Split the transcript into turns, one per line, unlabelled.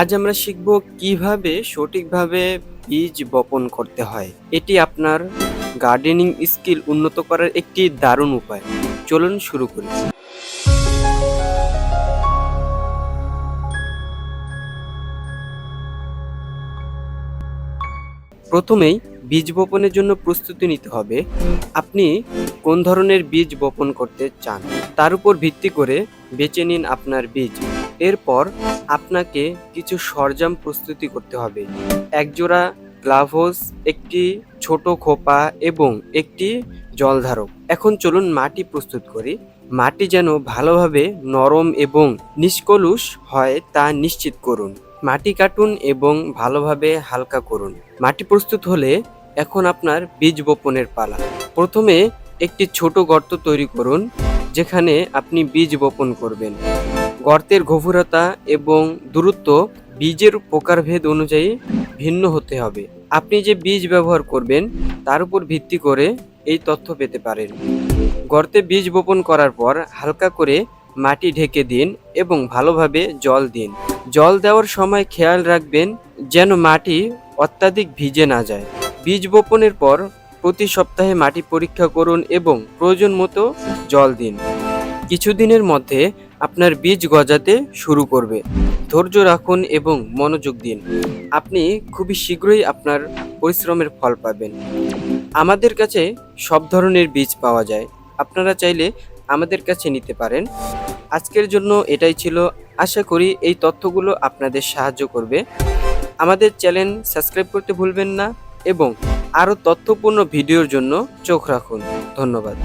আজ আমরা শিখব কীভাবে সঠিকভাবে বীজ বপন করতে হয়। এটি আপনার গার্ডেনিং স্কিল উন্নত করার একটি দারুণ উপায়। চলুন শুরু করি। প্রথমেই বীজ বপনের জন্য প্রস্তুতি নিতে হবে। আপনি কোন ধরনের বীজ বপন করতে চান? তার উপর ভিত্তি করে বেছে নিন আপনার বীজ। এরপর আপনাকে কিছু সরঞ্জাম প্রস্তুতি করতে হবে। একজোড়া গ্লাভস, একটি ছোট খোপা এবং একটি জলধারক। এখন চলুন মাটি প্রস্তুত করি। মাটি যেন ভালোভাবে নরম এবং নিষ্কলুষ হয় তা নিশ্চিত করুন। মাটি কাটুন এবং ভালোভাবে হালকা করুন। মাটি প্রস্তুত হলে এখন আপনার বীজ বপনের পালা। প্রথমে একটি ছোট গর্ত তৈরি করুন, যেখানে আপনি বীজ বপন করবেন। গর্তের গভীরতা এবং দূরত্ব বীজের প্রকারভেদ অনুযায়ী ভিন্ন হতে হবে। আপনি যে বীজ ব্যবহার করবেন, তার উপর ভিত্তি করে এই তথ্য পেতে পারেন। গর্তে বীজ বপন করার পর হালকা করে মাটি ঢেকে দিন এবং ভালোভাবে জল দিন। জল দেওয়ার সময় খেয়াল রাখবেন যেন মাটি অত্যাধিক ভিজে না যায়। বীজ বপনের পর প্রতি সপ্তাহে মাটি পরীক্ষা করুন এবং প্রয়োজন মতো জল দিন। কিছুদিনের মধ্যে আপনার বীজ গজাতে শুরু করবে। ধৈর্য রাখুন এবং মনোযোগ দিন। আপনি খুবই শীঘ্রই আপনার পরিশ্রমের ফল পাবেন। আমাদের কাছে সব ধরনের বীজ পাওয়া যায়। আপনারা চাইলে আমাদের কাছে নিতে পারেন। আজকের জন্য এটাই ছিল। আশা করি এই তথ্যগুলো আপনাদের সাহায্য করবে। আমাদের চ্যানেল সাবস্ক্রাইব করতে ভুলবেন না এবং আরও তথ্যপূর্ণ ভিডিওর জন্য চোখ রাখুন। ধন্যবাদ।